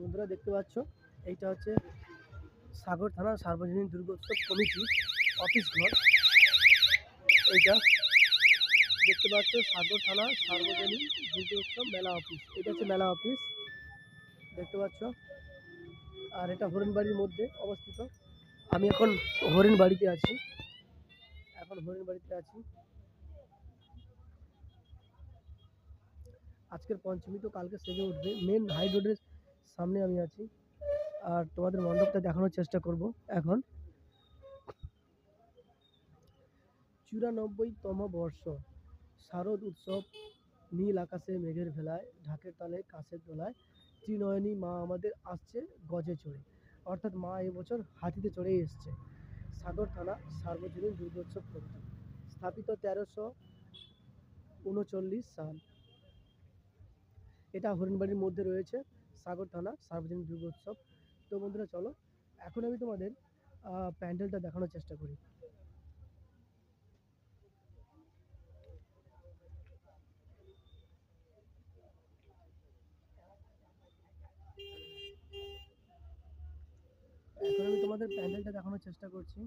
বন্ধুরা দেখতে পাচ্ছ এইটা হচ্ছে সাগর থানা সার্বজনীন দুর্গোৎসব কমিটি। অফিস ঘর। এইটা দেখতে পাচ্ছ, সাগর থানা, সার্বজনীন দুর্গোৎসব মেলা অফিস। এটা হচ্ছে মেলা অফিস। দেখতে পাচ্ছ। আর এটা হরিণবাড়ির মধ্যে অবস্থিত। আমি এখন হরিণ বাড়িতে আছি। এখন হরিণ বাড়িতে আছি। আজকের পঞ্চমী তো কালকে সেজে উঠবে। মেন হাই রোডের সামনে আমি আছি। আর তোমাদের মণ্ডপটা দেখানোর চেষ্টা করব এখন। চুরানব্বইতম বর্ষ। শারদ উৎসব নীল আকাশে মেঘের ভেলায়, ঢাকের তালে কাছের দোলায় ত্রিনয়নী মা আমাদের আসছে গজে চড়ে। অর্থাৎ মা এবছর হাতিতে চড়েই এসছে। সাগর থানা সার্বজনীন দুর্গোৎসব কমিটি। স্থাপিত তেরোশো উনচল্লিশ সাল। এটা হরিণবাড়ির মধ্যে রয়েছে, সাগর থানা সার্বজনীন দুর্গোৎসব। তো বন্ধুরা, চলো, এখন আমি তোমাদের প্যান্ডেলটা দেখানোর চেষ্টা করি এখন আমি তোমাদের প্যান্ডেলটা দেখানোর চেষ্টা করছি।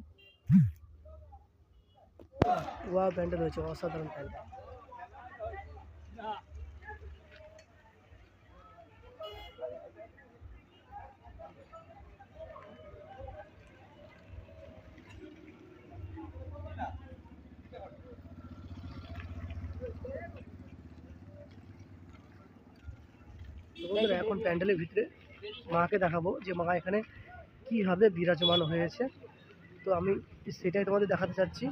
ওয়া প্যান্ডেল হয়েছে অসাধারণ প্যান্ডেল। এখন প্যান্ডেলের ভিতরে মাকে দেখাবো যে মা এখানে কীভাবে বিরাজমান হয়েছে? তো আমি সেটাই তোমাদের দেখাতে চাচ্ছি।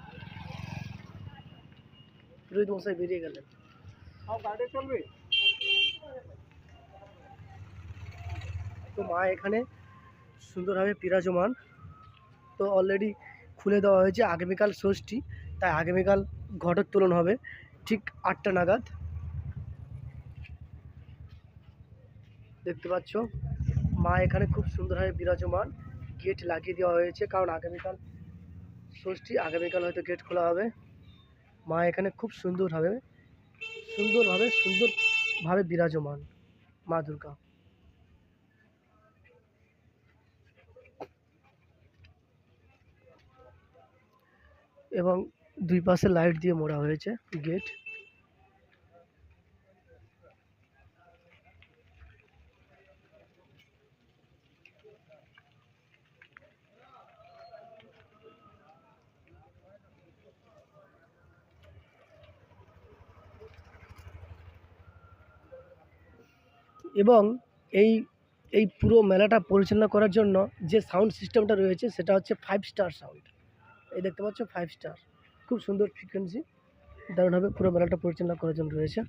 রোহিত মশাই বেরিয়ে গেলেন। তো মা এখানে সুন্দরভাবে বিরাজমান। তো অলরেডি খুলে দেওয়া হয়েছে আগামীকাল ষষ্ঠী তাই আগামীকাল ঘটোত্তোলন হবে ঠিক আটটা নাগাদ। দেখতে পাচ্ছ? মা এখানে খুব সুন্দরভাবে বিরাজমান। গেট লাগিয়ে দেওয়া হয়েছে, কারণ আগামীকাল ষষ্ঠী, আগামীকাল হয়তো গেট খোলা হবে। মা এখানে খুব সুন্দরভাবে সুন্দরভাবে সুন্দরভাবে বিরাজমান মা দুর্গা। এবং দুই পাশে লাইট দিয়ে মোড়া হয়েছে গেট এবং এই এই পুরো মেলাটা পরিচালনা করার জন্য যে সাউন্ড সিস্টেমটা রয়েছে সেটা হচ্ছে ফাইভ স্টার সাউন্ড এই দেখতে পাচ্ছ ফাইভ স্টার খুব সুন্দর ফ্রিকোয়েন্সি দারুণভাবে পুরো মেলাটা পরিচালনা করার জন্য রয়েছে।